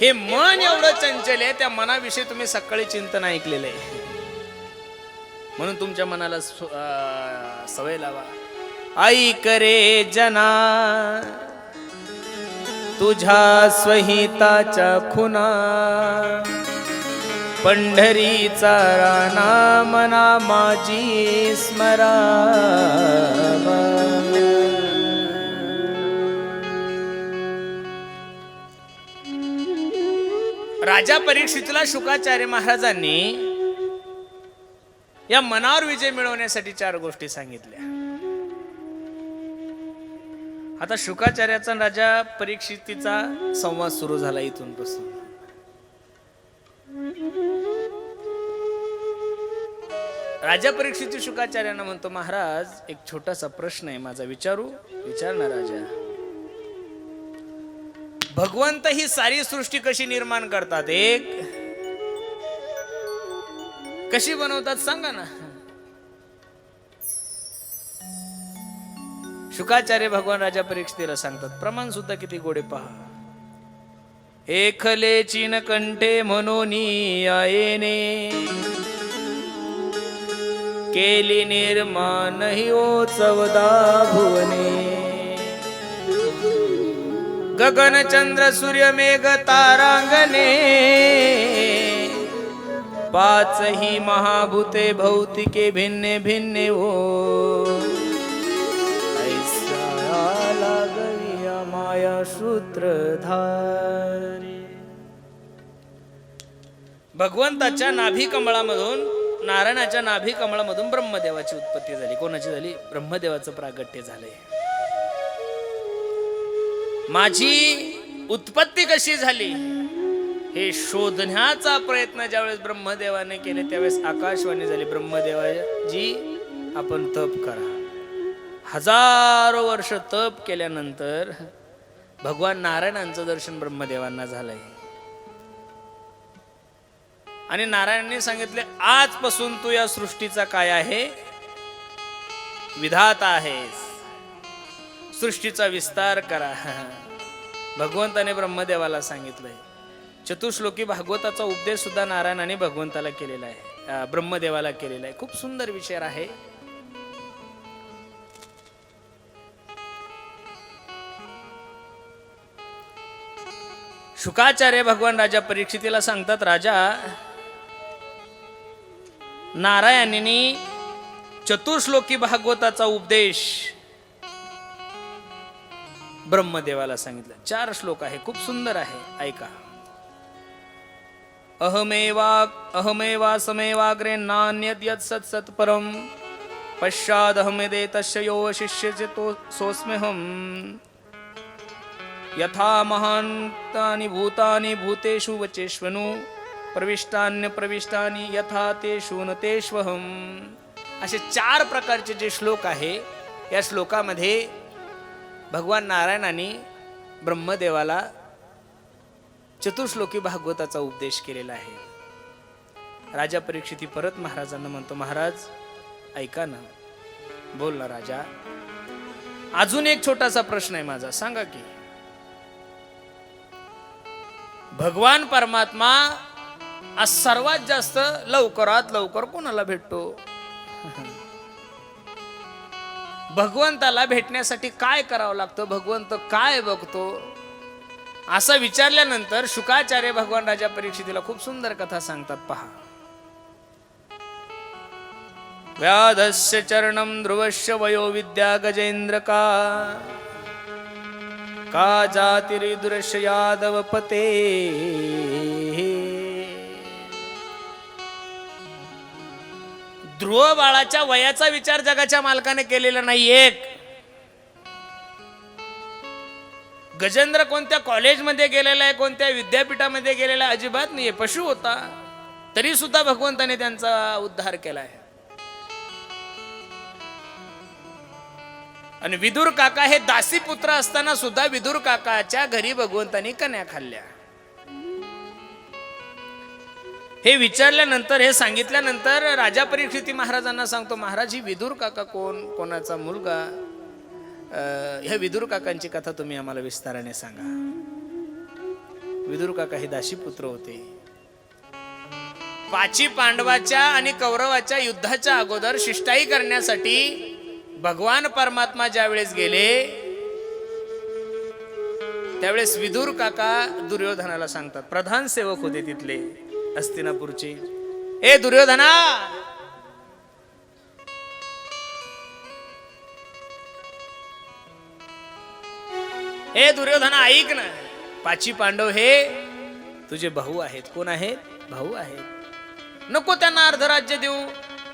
हे मन एवढं चंचल आहे त्या मनाविषयी तुम्ही सकाळी चिंतन ऐकलेलं आहे. म्हणून तुमच्या मनाला सवय लावा. आई करे जना तुझ्या स्वहिताच्या खुना पंढरीचा राणा मना माझी स्मरा राजा परीक्षितला शुकाचार्य महाराजांनी या मनावर विजय मिळवण्यासाठी चार गोष्टी सांगितल्या. आता शुकाचार्याचा राजा परीक्षितीचा संवाद सुरू झाला इथून पासून राजा परीक्षित शुकाचार्यांना म्हणतो महाराज एक छोटासा प्रश्न आहे माझा. विचारू? विचार ना राजा. भगवंत ही सारी सृष्टी कशी निर्माण करतात? एक. कशी बनवतात सांगा ना. शुकाचार्य भगवान राजा परीक्षेला सांगतात प्रमाण सुद्धा किती गोडे पहा. एखले चिन कंठे म्हणून आयेने. केली निर्माण ही ओ चवदा भुवने. गगन चंद्र सूर्य मेघ तारांगणे. पाच ही महाभूते भौतिके भिन्ने भिन्ने हो ऐसा लागली माया सूत्रधारे. भगवंताच्या नाभी कमळामधून नारायणाच्या नाभी कमळामधून ब्रह्मदेवाची उत्पत्ती झाली. कोणाची झाली? ब्रह्मदेवाचं प्रागट्य झालंय. माझी उत्पत्ती कशी झाली? हे शोधण्याचा प्रयत्न ज्यावेळेस ब्रह्मदेवाने केले त्यावेळेस आकाशवाणी झाली. ब्रह्मदेवाजी आपण तप करा. हजारो वर्ष तप केल्यानंतर भगवान नारायणांचं दर्शन ब्रह्मदेवांना झालंय. आणि नारायणांनी सांगितले आजपासून तू या सृष्टीचा काय आहे? विधाता आहेस. सृष्टीचा विस्तार करा. भगवंताने ब्रह्मदेवाला सांगितलंय. चतुश्लोकी भागवताचा उपदेश सुद्धा नारायणाने भगवंताला केलेला आहे. ब्रह्मदेवाला केलेला आहे. खूप सुंदर विचार आहे. शुकाचार्य भगवान राजा परीक्षितीला सांगतात राजा नारायणींनी चतुर्श्लोकी भागवताचा उपदेश ब्रह्मदेवाला सांगितलं. चार श्लोक आहे खूप सुंदर आहे ऐका. अहमेवा अहमेवा समेवाग्रे नान्यद यत् सत् सत् परम पश्चादहमेदे तस्य यो शिष्यचे तो सोऽस्म्यहम्। यथा महान्तानि भूतानि भूतेषु वचेष्वनु प्रविष्टान्य प्रविष्टानि यथा तेषु न तेष्वहम। असे चार प्रकारचे जे श्लोक आहे या श्लोकामध्ये भगवान नारायणाने ब्रह्मदेवाला चतुर्श्लोकी भागवताचा उपदेश केलेला आहे. राजा परीक्षिती परत महाराजांना म्हणतो महाराज ऐका ना. बोल ना राजा. अजून एक छोटासा प्रश्न आहे माझा. सांगा की भगवान परमात्मा आज सर्वात जास्त लवकरात लवकर कोणाला भेटतो? भगवंताला भेटण्यासाठी काय करावं लागतं? भगवंत काय बघतो? असं विचारल्यानंतर शुकाचार्य भगवान राजा परीक्षितीला खूप सुंदर कथा सांगतात पहा. व्याधस्य चरणं ध्रुवश्य वयो विद्या गजेंद्र का? का जातिरिदृश्य यादव ध्रुव बाळाच्या वयाचा विचार जगाच्या मालकाने केलेला नाही एक. गजेंद्र कोणत्या कॉलेजमध्ये गेलेला आहे कोणत्या विद्यापीठामध्ये गेलेला आहे अजिबात नाहीये पशु होता. तरी सुद्धा भगवंताने त्यांचा उद्धार केला आहे. आणि विदुर काका हे दासी पुत्र असताना सुद्धा विदुर काकाच्या घरी भगवंतांनी कन्या खाल्ल्या. हे विचारल्यानंतर हे सांगितल्यानंतर राजा परीक्षिती महाराजांना सांगतो महाराज ही विदूर काका कोण? कोणाचा मुलगा? ह्या विदूर काकांची कथा तुम्ही आम्हाला विस्ताराने सांगा. विदूर काका हे दाशी पुत्र होते. पाची पांडवाच्या आणि कौरवाच्या युद्धाच्या अगोदर शिष्टाई करण्यासाठी भगवान परमात्मा ज्या वेळेस गेले त्यावेळेस विदूर काका दुर्योधनाला सांगतात प्रधान सेवक होते तिथले. हस्तिनापूरची. ए दुर्योधना! हे दुर्योधना ऐक ना. पाची पांडव हे तुझे भाऊ आहेत. कोण आहेत? भाऊ आहेत. नको त्यांना अर्ध राज्य देऊ.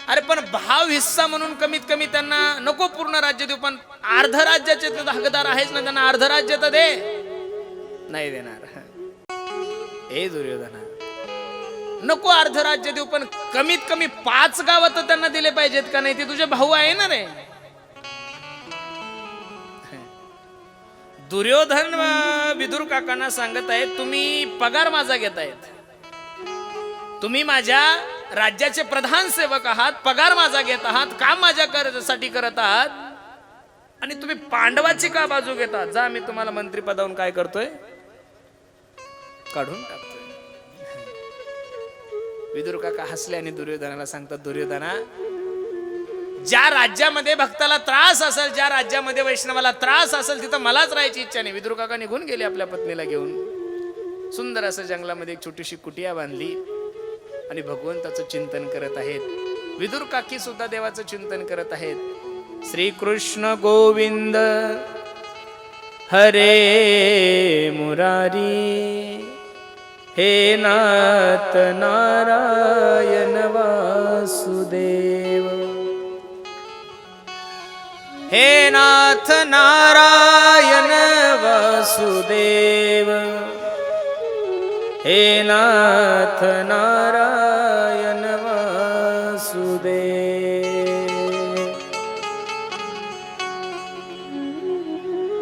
अरे पण भाव हिस्सा म्हणून कमीत कमी त्यांना नको पूर्ण राज्य देऊ. पण अर्ध राज्याचे हकदार आहेच ना. त्यांना अर्ध राज्य तर दे. नाही देणार. हे दुर्योधना. नको अर्ध राज्य देऊ पण कमीत कमी पाच गाव तर त्यांना दिले पाहिजेत का नाही ते तुझे भाऊ आहे ना रे? दुर्योधन विदुर काकांना सांगत आहेत तुम्ही पगार माझा घेतायत तुम्ही माझ्या राज्याचे प्रधान सेवक आहात पगार माझा घेत आहात काम माझ्या कर- साठी करत आहात. आणि तुम्ही पांडवाची का बाजू घेता जा मी तुम्हाला मंत्री पदावरून काय करतोय? काढून टाकतो. विदुर काका हसले आणि दुर्योधनाला सांगतात दुर्योधना ज्या राज्यामध्ये भक्ताला त्रास असेल ज्या राज्यामध्ये वैष्णवाला त्रास असेल तिथं मलाच राहायची इच्छा नाही. विदुर काका निघून गेले आपल्या पत्नीला घेऊन. सुंदर असं जंगलामध्ये एक छोटीशी कुटिया बांधली आणि भगवंताचं चिंतन करत आहेत. विदुर काकी सुद्धा देवाचं चिंतन करत आहेत. श्रीकृष्ण गोविंद हरे मुरारी. हे नाथ नारायण वासुदेव। हे नाथ नारायण वासुदेव। हे नाथ नारायण वासुदेव।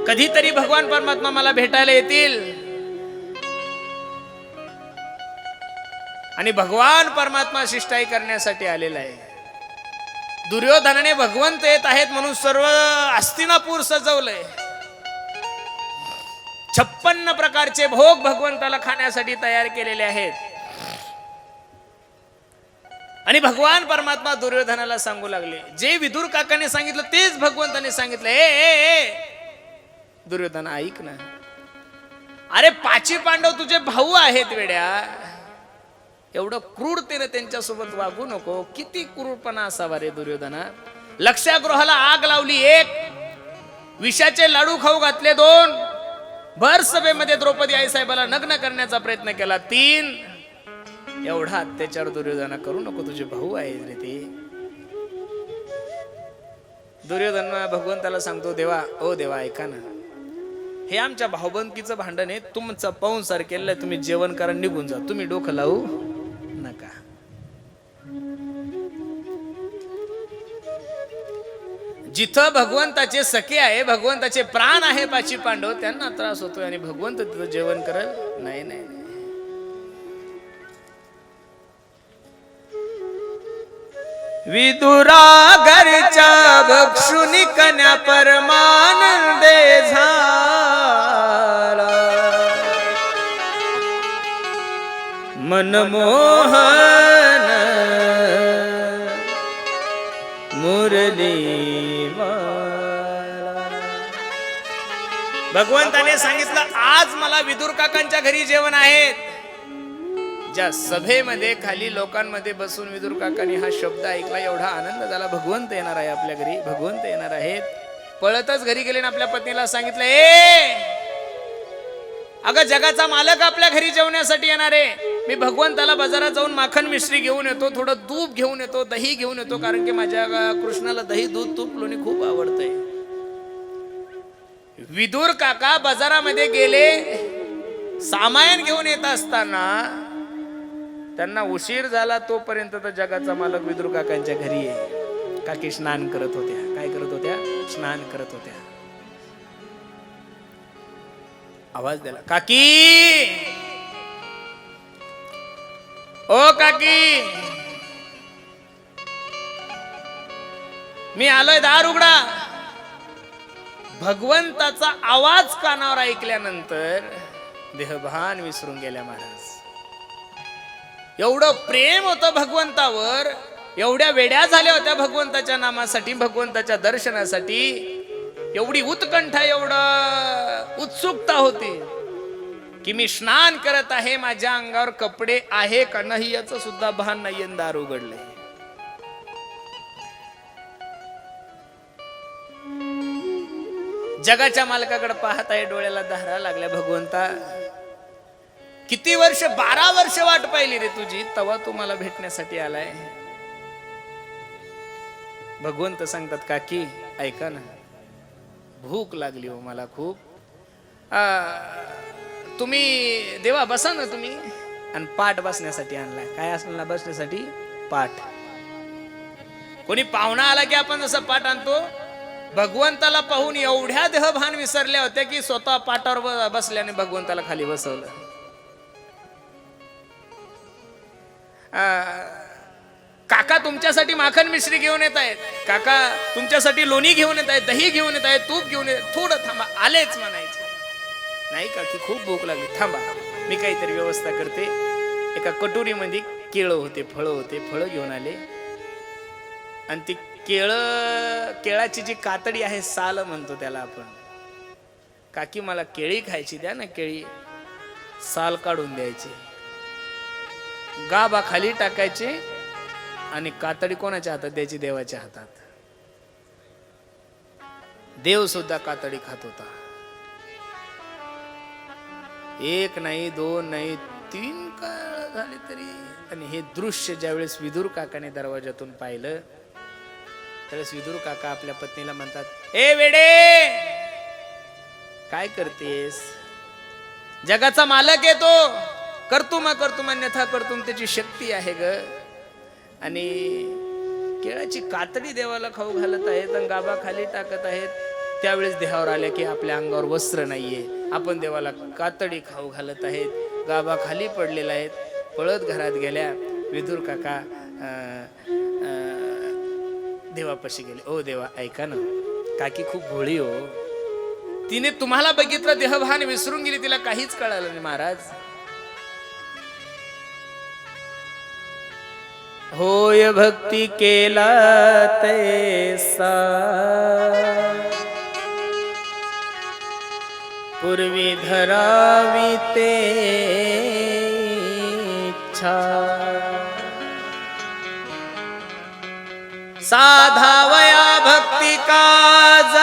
कधीतरी भगवान परमात्मा मला भेटायला येतील। आणि भगवान परमात्मा शिष्टाई करण्यासाठी आलेला आहे. दुर्योधनाने भगवंत येत आहेत म्हणून सर्व अस्तिनापूर सजवलंय. छप्पन्न प्रकारचे भोग भगवंताला खाण्यासाठी तयार केलेले आहेत. आणि भगवान परमात्मा दुर्योधनाला सांगू लागले. जे विदुर काकाने सांगितलं तेच भगवंताने सांगितलं. ए ए ए. दुर्योधन ऐक ना. अरे पाची पांडव तुझे भाऊ आहेत वेड्या. एवढं क्रूरतेने त्यांच्यासोबत वागू नको. किती क्रूरपणा असावा रे दुर्योधना लक्षागृहाला आग लावली एक. विषाचे लाडू खाऊ घातले दोन. भर सभेमध्ये द्रौपदी आईसाहेबाला नग्न करण्याचा प्रयत्न केला तीन. एवढा अत्याचार दुर्योधना करू नको तुझे भाऊ आहे रे ते. दुर्योधन भगवंताला सांगतो देवा ओ देवा ऐका ना. हे आमच्या भाऊबंदकीचं भांडण आहे. तुमचं पाहून सर तुम्ही जेवण करा निघून जा. तुम्ही डोकं लावू. नका. जिथं भगवंताचे सखे आहे भगवंताचे प्राण आहे पाची पांडव त्यांना त्रास होतोय आणि भगवंत तिथं जेवण करल नाही नाही विदुरा घरच्या भक्षुनी कन्या परमानंदे झा मनमोहन मुरली भगवंताने सांगितलं आज मला विदुर काकांच्या घरी जेवण आहेत ज्या सभेमध्ये खाली लोकांमध्ये बसून विदुर काकांनी हा शब्द ऐकला एवढा आनंद झाला. भगवंत येणार आहे आपल्या घरी भगवंत येणार आहेत. पळतच घरी गेले आपल्या पत्नीला सांगितलं ए अगं जगाचा मालक आपल्या घरी जेवण्यासाठी येणार आहे. मी भगवंताला बाजारात जाऊन माखन मिश्री घेऊन येतो थोडं दूध घेऊन येतो दही घेऊन येतो कारण की माझ्या कृष्णाला दही दूध तूप लोणी खूप आवडतंय. विदूर काका बाजारामध्ये गेले सामायन घेऊन येत असताना त्यांना उशीर झाला तोपर्यंत तर जगाचा मालक विदूर काकांच्या घरी आहे. काकी स्नान करत होत्या. काय करत होत्या? स्नान करत होत्या. आवाज दिला काकी! ओ काकी! मी आलोय दार उघडा. भगवंताचा आवाज कानावर ऐकल्यानंतर देहभान विसरून गेल्या महाराज. एवढं प्रेम होतं भगवंतावर एवढ्या वेड्या झाल्या होत्या भगवंताच्या नामासाठी भगवंताच्या दर्शनासाठी. एवढी उत्कंठा एवढं उत्सुकता होती की मी स्नान करत आहे माझ्या अंगावर कपडे आहे का नाही याच सुद्धा भान नाही दार उघडले जगाच्या मालकाकडे पाहत आहे डोळ्याला धारा लागल्या भगवंता. किती वर्ष बारा वर्ष वाट पाहिली रे तुझी तवा तू मला भेटण्यासाठी आलाय. भगवंत सांगतात काकी ऐका ना भूक लागली हो मला खूप. तुम्ही देवा बसा ना तुम्ही. आणि पाठ बसण्यासाठी आणलाय. काय असणार ना बसण्यासाठी? पाठ. कोणी पाहुणा आला की आपण जसं पाठ आणतो? भगवंताला पाहून एवढ्या देहभान विसरल्या होत्या की स्वतः पाठावर बसल्याने भगवंताला खाली बसवलं. काका तुमच्यासाठी माखन मिश्री घेऊन येत आहेत. काका तुमच्यासाठी लोणी घेऊन येत आहेत दही घेऊन येत आहेत तूप घेऊन येत थोडं थांबा आलेच म्हणायचे. नाही का की खूप भूक लागली. थांबा. मी काहीतरी व्यवस्था करते. एका कटोरीमध्ये केळं होते फळं होते फळं घेऊन आले. आणि ती केळं केळाची जी कातडी आहे साल म्हणतो त्याला आपण. काकी मला केळी खायची द्या ना केळी. साल काढून द्यायची. गाबा खाली टाकायचे. आणि कातडी कोणाच्या हातात? द्यायची देवाच्या हातात. देव सुद्धा कातडी खात होता. एक नाही दोन नाही तीन काळ झाले तरी. आणि हे दृश्य ज्यावेळेस विदूर काकाने दरवाजातून पाहिलं त्यावेळेस विदूर काका आपल्या पत्नीला म्हणतात ए वेडे! काय करतेस? जगाचा मालक येतो करतुमा करतुम अन्यथा करतुम त्याची शक्ती आहे ग. आणि केळाची कातडी देवाला खाऊ घालत आहेत आणि गाभा खाली टाकत आहेत. त्यावेळेस देहावर आल्या की आपल्या अंगावर वस्त्र नाहीये. आपण देवाला कातडी खाऊ घालत आहेत. गाभा खाली पडलेला आहेत पळत घरात गेल्या विदूर काका देवापाशी गेले. ओ देवा ऐका ना. काकी खूप भोळी हो. तिने तुम्हाला बघितलं देहभान विसरून गेली तिला काहीच कळालं नाही महाराज. होय भक्ती केला तैसा पूर्वी धरावी ते इच्छा. साधावया भक्ती काज.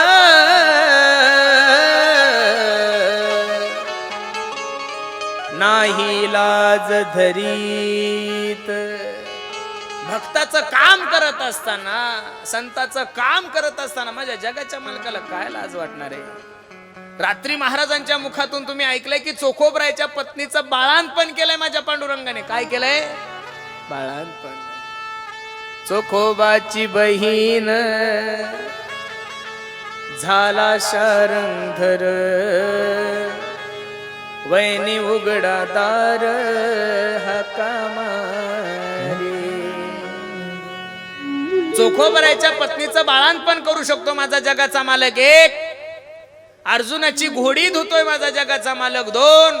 नाही लाज धरीत. भक्ताचं काम करत असताना संताचं काम करत असताना माझ्या जगाच्या मालकाला काय लाज वाटणार आहे? रात्री महाराजांच्या मुखातून तुम्ही ऐकलंय की चोखोबरायच्या पत्नीचं बाळांपण केलंय माझ्या पांडुरंगाने? काय केलंय? बाळांपण. चोखोबाची बहीण झाला शारंधर वैनी उघडा दार हाका चोखोबरायच्या पत्नीचं बाळांपण करू शकतो माझा जगाचा मालक एक. अर्जुनाची घोडी धुतोय माझा जगाचा मालक दोन.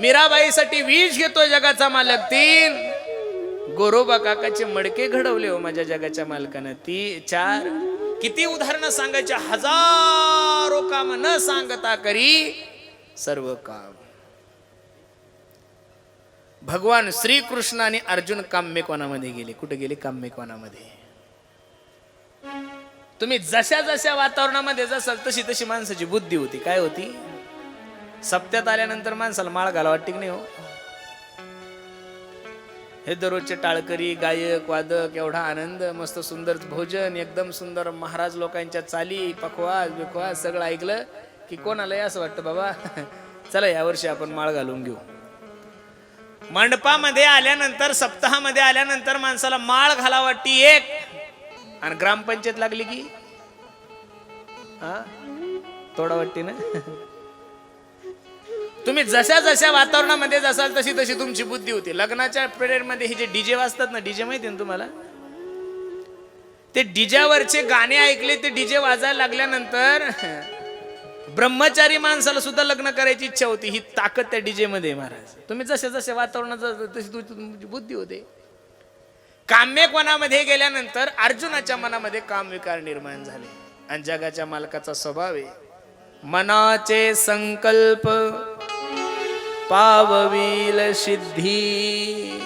मीराबाईसाठी विष घेतोय जगाचा मालक तीन. गोरोबा काकाचे मडके घडवले हो माझ्या जगाच्या मालकानं. ती चार. किती उदाहरणं सांगायचे? हजारो काम न सांगता करी सर्व काम. भगवान श्रीकृष्ण आणि अर्जुन काम्यकोणामध्ये गेले. कुठे गेले? काम्यकोणामध्ये तुम्ही जशा जशा वातावरणामध्ये जसाल तशी तशी माणसाची बुद्धी होती. काय होती? सप्त्यात आल्यानंतर माणसाला माळ घाला वाटते की नाही हो? हे दररोजचे टाळकरी गायक वादक एवढा आनंद मस्त सुंदर भोजन एकदम सुंदर महाराज लोकांच्या चाली पखवाज बिखवाज सगळं ऐकलं की कोणालाही असं वाटतं बाबा चला यावर्षी आपण माळ घालून घेऊ. मंडपामध्ये आल्यानंतर सप्ताहामध्ये आल्यानंतर माणसाला माळ घाला वाटती एक. आणि ग्रामपंचायत लागली की? हा? थोडा वाटते ना तुम्ही जशा जशा वातावरणामध्ये जसाल तशी तशी तुमची बुद्धी होती. लग्नाच्या पिरियडमध्ये हे जे डीजे वाजतात ना डीजे माहिती ना तुम्हाला? ते डीजेवरचे गाणे ऐकले ते डीजे वाजायला लागल्यानंतर ब्रह्मचारी माणसाला सुद्धा लग्न करायची इच्छा होती. ही ताकद त्या डीजे मध्ये महाराज. तुम्ही जसे जसे वातावरणात तशी तुमची बुद्धी होते. काम्यकोणामध्ये गेल्यानंतर अर्जुनाच्या मनामध्ये कामविकार निर्माण झाले. आणि जगाच्या मालकाचा स्वभाव आहे मनाचे संकल्प पाववील सिद्धी.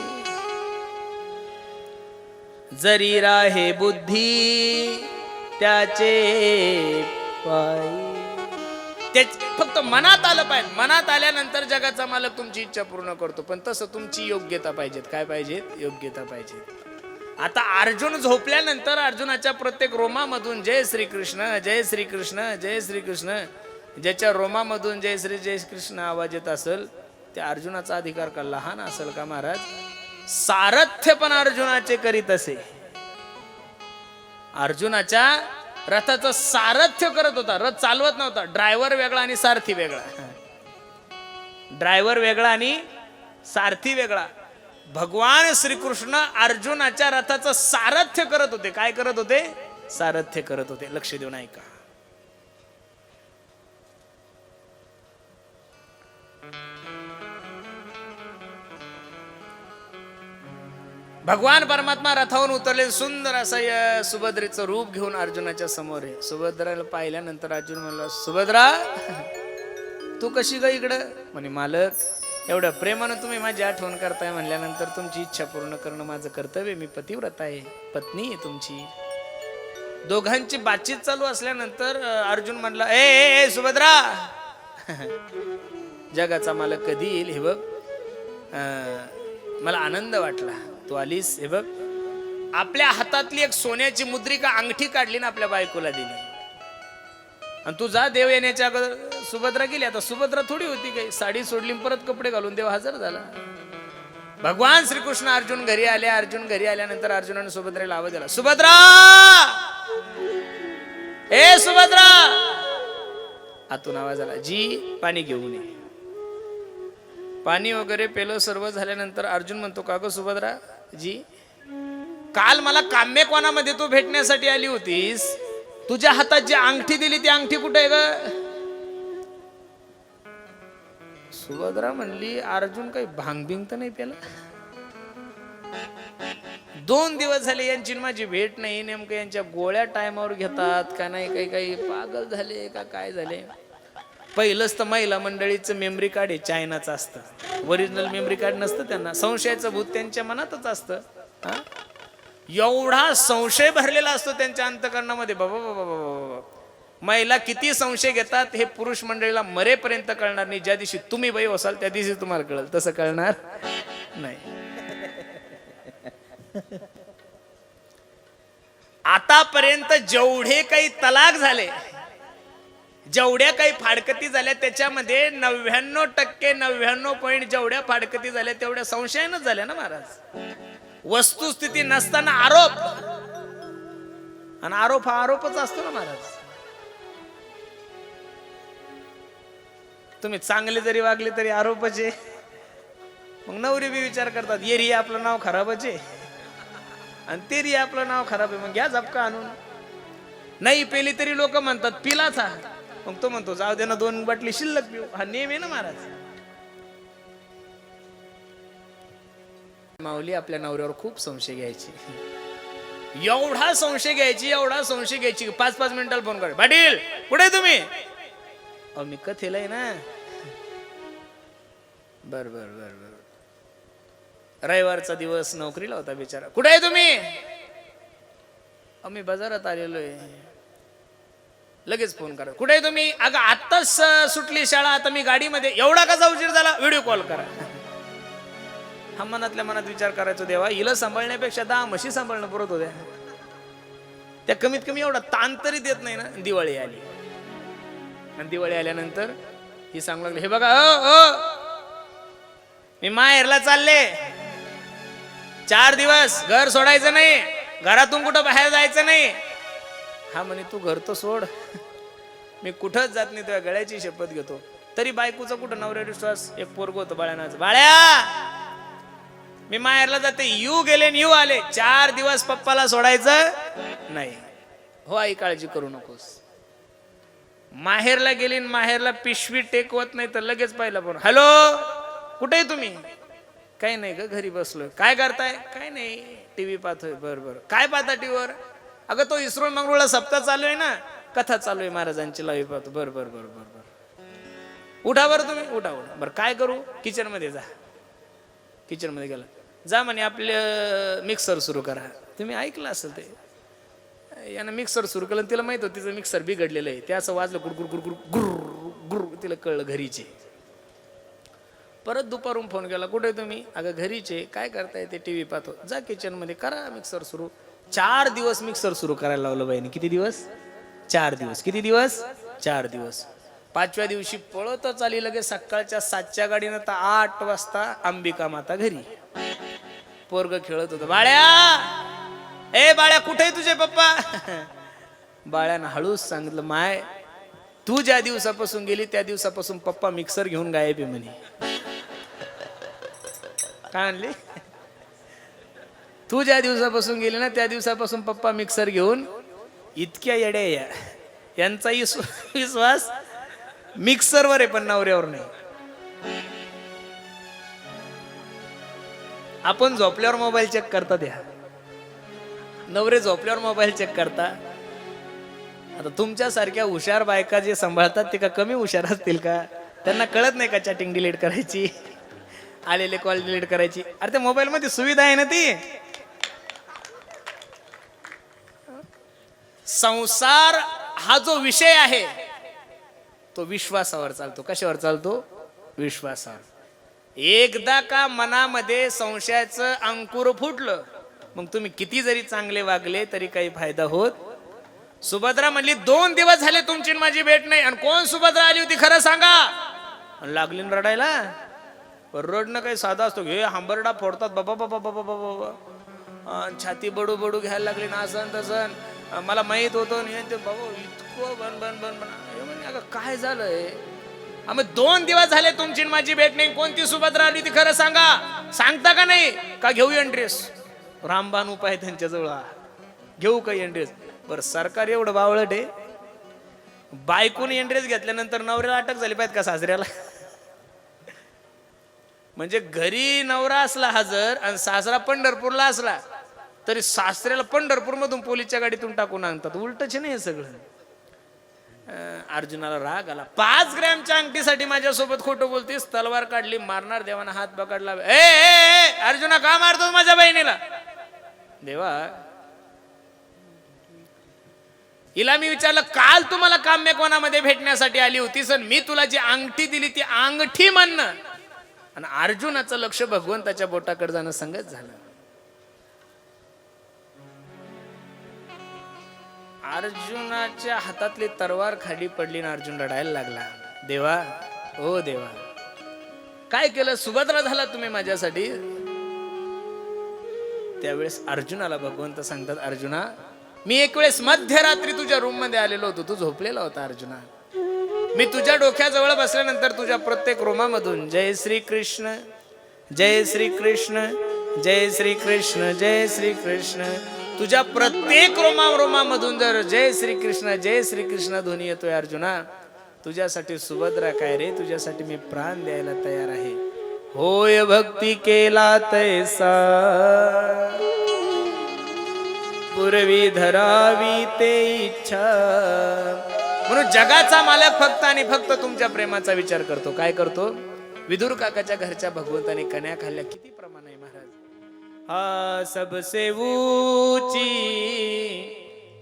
जरी राहे बुद्धी त्याचे पायी. ते फक्त मनात आलं पाहिजे. मनात आल्यानंतर जगाचा मालक तुमची इच्छा पूर्ण करतो. पण तसं तुमची योग्यता पाहिजेत. काय पाहिजेत? योग्यता पाहिजेत. आता अर्जुन झोपल्यानंतर अर्जुनाच्या प्रत्येक रोमामधून जय श्रीकृष्ण जय श्रीकृष्ण जय श्रीकृष्ण. ज्याच्या रोमामधून जय श्री जय कृष्ण आवाज येत असेल त्या अर्जुनाचा अधिकार का लहान असेल का महाराज? सारथ्य पण अर्जुनाचे करीत असे. अर्जुनाच्या रथाचं सारथ्य करत होता. रथ चालवत नव्हता. ड्रायव्हर वेगळा आणि सारथी वेगळा. ड्रायव्हर वेगळा आणि सारथी वेगळा. भगवान श्रीकृष्ण अर्जुनाच्या रथाचं सारथ्य करत होते. काय करत होते? सारथ्य करत होते. लक्ष देऊन ऐका. भगवान परमात्मा रथावरून उतरले. सुंदर असं या सुभद्रेचं रूप घेऊन अर्जुनाच्या समोर आहे. सुभद्राला पाहिल्यानंतर अर्जुन म्हणला सुभद्रा तू कशी ग इकडं? म्हणे मालक एवढं प्रेमानं तुम्ही माझी आठवण करताय म्हणल्यानंतर तुमची इच्छा पूर्ण करणं माझं कर्तव्य. मी पतिव्रत आहे. पत्नी आहे तुमची. दोघांची बातचीत चालू असल्यानंतर अर्जुन म्हणला ए ए, ए सुभद्रा! जगाचा मला कधी येईल हे बघ. मला आनंद वाटला. तू आलीस हे बघ. आपल्या हातातली एक सोन्याची मुद्रिका अंगठी काढली ना आपल्या बायकोला दिली. आणि तू जा देव येण्याच्या अगोदर. सुभद्रा गेली आता सुभद्रा थोडी होती काही. साडी सोडली परत कपडे घालून देव हजर झाला. भगवान श्रीकृष्ण अर्जुन घरी आले अर्जुन घरी आल्यानंतर अर्जुनाने सुभद्रेला आवाज दिला सुभद्रा! ए सुभद्रा! आतून आवाज आला जी पाणी घेऊन ये. पाणी वगैरे पेलं सर्व झाल्यानंतर अर्जुन म्हणतो का ग सुभद्रा? जी काल मला काम्यकोणामध्ये तू भेटण्यासाठी आली होतीस? तुझ्या हातात जी अंगठी दिली ती अंगठी कुठे आहे ग? सुभद्रा म्हणली अर्जुन काही भांगबिंग तर नाही पेला दोन दिवस झाले यांची माझी भेट नाही. नेमकं यांच्या गोळ्या टायमावर घेतात का नाही? काही काही पागल झाले का काय झाले? पहिलंच तर महिला मंडळीचं मेमरी कार्ड हे चायनाचं असतं. ओरिजिनल मेमरी कार्ड नसतं त्यांना. संशयाचं भूत त्यांच्या मनातच असतं. हा? एवढा संशय भरलेला असतो त्यांच्या अंतकरणामध्ये. बाबा बाबा बाबा बाबा महिला किती संशय घेतात हे पुरुष मंडळीला मरेपर्यंत कळणार नाही. ज्या दिवशी तुम्ही बाई असाल त्या दिवशी तुम्हाला कळल. तसं कळणार नाही. आतापर्यंत जेवढे काही तलाक झाले जेवढ्या काही फाडकती झाल्या त्याच्यामध्ये नव्याण्णव टक्के नव्याण्णव पॉईंट जेवढ्या फाडकती झाल्या तेवढ्या संशयानच झाल्या ना महाराज? वस्तुस्थिती नसताना आरोप. आणि आरोप हा आरोपच असतो ना महाराज. तुम्ही चांगले जरी वागले तरी आरोपच. आहे मग नवरी बी विचार करतात येरी आपलं नाव खराबच आहे. आणि रिया आपलं नाव खराब आहे मग घ्या झपका आणून. नाही पेली तरी लोक म्हणतात पिलाच हा मग तो म्हणतो जाऊ दे ना दोन बाटली शिल्लक पिऊ. हा नेम आहे ना महाराज. माऊली आपल्या नवऱ्यावर खूप संशय घ्यायची. एवढा संशय घ्यायची एवढा संशय घ्यायची. पाच पाच मिनिटाला फोन कर. पाटील कुठे तुम्ही? अहो मी कथेला आहे ना. बर बर बर बर. रविवारचा दिवस नोकरीला होता बिचारा. कुठे आहे तुम्ही? मी बाजारात आलेलो आहे. लगेच फोन करा. कुठे आहे तुम्ही? अगं आत्ताच सुटली शाळा. आता मी गाडीमध्ये. एवढा कसा उशीर झाला? व्हिडिओ कॉल करा. हा मनातल्या मनात विचार करायचो देवा हिला सांभाळण्यापेक्षा दहा म्हशी सांभाळणं पुरत होत्या. त्या कमीत कमी एवढा ताण तरी देत नाही ना. दिवाळी आली. आणि दिवाळी आल्यानंतर ही सांगू लागली हे बघा ओ मी माहेरला चालले. चार दिवस घर सोडायचं नाही. घरातून कुठं बाहेर जायचं नाही. हा म्हणे तू घर तर सोड. मी कुठंच जात नाही तुझ्या गळ्याची शपथ घेतो. तरी बायकोचा कुठं नवऱ्या विश्वास? एक पोरग होतं बाळ्यानाच बाळ्या मी माहेरला जाते यू गेले यू आले. चार दिवस पप्पाला सोडायचं नाही. हो आई काळजी करू नकोस. माहेरला गेली आणि माहेरला पिशवी टेकवत नाही तर लगेच पाहिला पण. हॅलो? कुठे तुम्ही? काही नाही ग घरी बसलोय. काय करताय? काय नाही. टीव्ही पाहतोय. बर बर. काय पाहता टीव्हीवर? अगं तो इस्रो मंगळूळला सप्ताह चालू आहे ना? कथा चालू आहे महाराजांची लाईव्ह पाहतो. बर बर बर बर बर. उठा बरं तुम्ही. उठा उठा. बरं काय करू? किचनमध्ये जा. किचनमध्ये गेला. जा म्हणे आपलं मिक्सर सुरू करा. तुम्ही ऐकलं असेल ते. यानं मिक्सर सुरू केलं तिला माहीत होतं तिचं मिक्सर बिघडलेलं आहे. ते असं वाजलं गुर गुर गुर गुर गुर गुर तिला कळलं घरीचे. परत दुपारून फोन केला कुठे तुम्ही? अगं घरीचे. काय करताय ते टी व्ही पाहतो. जा किचनमध्ये करा मिक्सर सुरू. चार दिवस मिक्सर सुरू करायला लावलं बाईने. किती दिवस? चार दिवस. किती दिवस? चार दिवस. पाचव्या दिवशी पळतच आली लगेच सकाळच्या सातच्या गाडीनं तर आठ वाजता अंबिका माता घरी. पोरग खेळत होत. बाळ्या! ए बाळ्या कुठे आहे तुझे पप्पा? बाळ्यानं हळूच सांगितलं माय तू ज्या दिवसापासून गेली त्या दिवसापासून पप्पा मिक्सर घेऊन गायब आहे म्हणे. काय आणली तू ज्या दिवसापासून गेली ना त्या दिवसापासून पप्पा मिक्सर घेऊन इतक्या येड्या या. यांचा विश्वास मिक्सरवर आहे पण नवऱ्यावर नाही. आपण झोपल्यावर मोबाईल चेक करता द्या. नवरे झोपल्यावर मोबाईल चेक करता. आता तुमच्यासारख्या हुशार बायका जे सांभाळतात ते का कमी हुशार असतील का? त्यांना कळत नाही का चॅटिंग डिलीट करायची? आलेले कॉल डिलीट करायची? अरे त्या मोबाईल मध्ये सुविधा आहे ना ती? संसार हा जो विषय आहे तो विश्वासावर चालतो. कशावर चालतो? विश्वासावर. एकदा का मनामध्ये संशयाचं अंकुर फुटलं मग तुम्ही किती जरी चांगले वागले तरी काही फायदा होत. सुभद्रा म्हणली दोन दिवस झाले तुमची माझी भेट नाही आणि कोण सुभद्रा आली होती खरं सांगा. लागली ना रडायला. पण रडणं काही साधा असतो हे हांबरडा फोडतात बाबा बाबा बाबा बाबा बाबा. छाती बडू बडू घ्यायला लागली ना असं तसं मला माहीत होतं आणि ते बाबा इतकं बन बन बन बन. हे म्हणे, अगं काय झालंय? आम्ही दोन दिवस झाले तुमची माझी भेट नाही. कोणती सुभद्रा आली ती खरं सांगा. सांगता का नाही? का घेऊ एंड्रेस रामबाण उपाय त्यांच्याजवळ. घेऊ का एंड्रेस बरं सरकार एवढं बावळट आहे. बायकून एंड्रेस घेतल्यानंतर नवऱ्याला अटक झाली पाहिजे का सासऱ्याला? म्हणजे घरी नवरा असला हजर आणि सासरा पंढरपूरला असला तरी सासऱ्याला पंढरपूरमधून पोलीसच्या गाडीतून टाकून आणतात. उलटच नाही हे सगळं? अर्जुनाला राग आला. पाच ग्रॅमच्या अंगठीसाठी माझ्यासोबत खोटं बोलतीस तलवार काढली मारणार देवाना हात पकडला ए, अर्जुना का मारतो माझ्या बहिणीला? देवा हिला मी विचारलं काल तुम्हाला काम्य कोणामध्ये भेटण्यासाठी आली होती आणि मी तुला जी अंगठी दिली ती अंगठी म्हणणं. आणि अर्जुनाचं लक्ष भगवंताच्या बोटाकडे जाणं संगत झालं. अर्जुनाच्या हातातली तरवार खाली पडली आणि अर्जुन रडायला लागला. देवा ओ देवा. काय केलं? सुभद्रा झाला तुम्ही माझ्यासाठी? त्यावेळेस अर्जुनाला भगवंत सांगतात अर्जुना मी एक वेळेस मध्यरात्री तुझ्या रूममध्ये आलेलो होतो. तू झोपलेला होता अर्जुना. मी तुझ्या डोक्याजवळ बसल्यानंतर तुझ्या प्रत्येक रोमामधून जय श्री कृष्ण जय श्री कृष्ण जय श्री कृष्ण जय श्री कृष्ण तुझ्या प्रत्येक रोमा रोमामधून जर जय श्री कृष्ण जय श्री कृष्ण ध्वनी येतोय अर्जुना तुझ्यासाठी सुभद्रा काय रे? तुझ्यासाठी मी प्राण द्यायला तयार आहे. होय भक्ती केला तैसा. पूर्वी धरावी ते इच्छा. म्हणून जगाचा मालक फक्त आणि फक्त तुमच्या प्रेमाचा विचार करतो. काय करतो? विदुर काकाच्या घरच्या भगवंताने कन्या खाल्ल्या. किती हा सबसे ऊची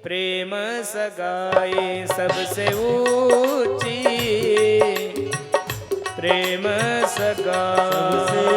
प्रेम सगाई सबसे ऊची प्रेम सगाई।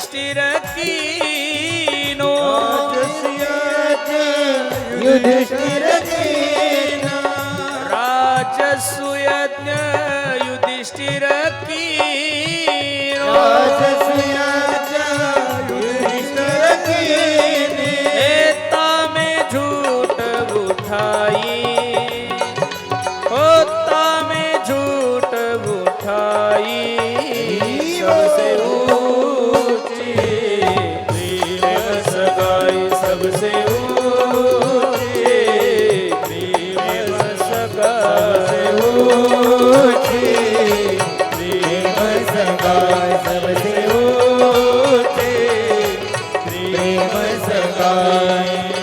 સૃષ્ટિ રચીનો. યુધિષ્ઠિર सबसे ऊंचे प्रेम सगाय